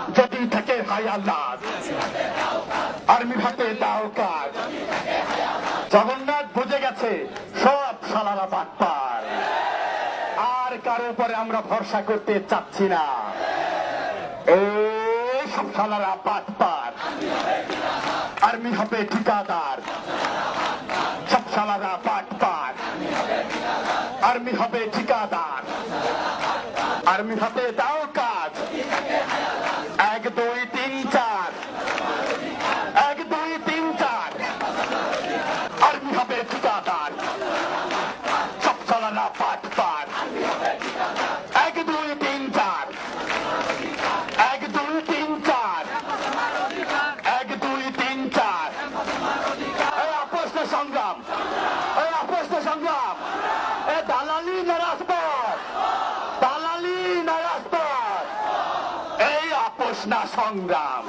যদি থাকে আর্মি হাতে দাও কাজ। জগন্নাথ বুঝে গেছে, সব সালারা বাটপার আর কারও উপরে আমরা ভরসা করতে চাচ্ছি না। সব সালারা বাটপার আর্মি হবে ঠিকাদার। সব সালারা বাটপার আর্মি হবে ঠিকাদার। আর্মি হাতে দাও কাজ এক দুই তিন চার এক দুই, তিন, চার। আর্মি হবে ঠিকাদার। সব চালানা পাট পাট। এক, দুই, তিন, চার। এক, দুই, তিন, চার। এক, দুই, তিন, চার। এই আপোষ সংগ্রাম। এই আপোষ সংগ্রাম। এ, দালালি নারাজপথ দালালি নারাজপথ এই আপোষ না সংগ্রাম।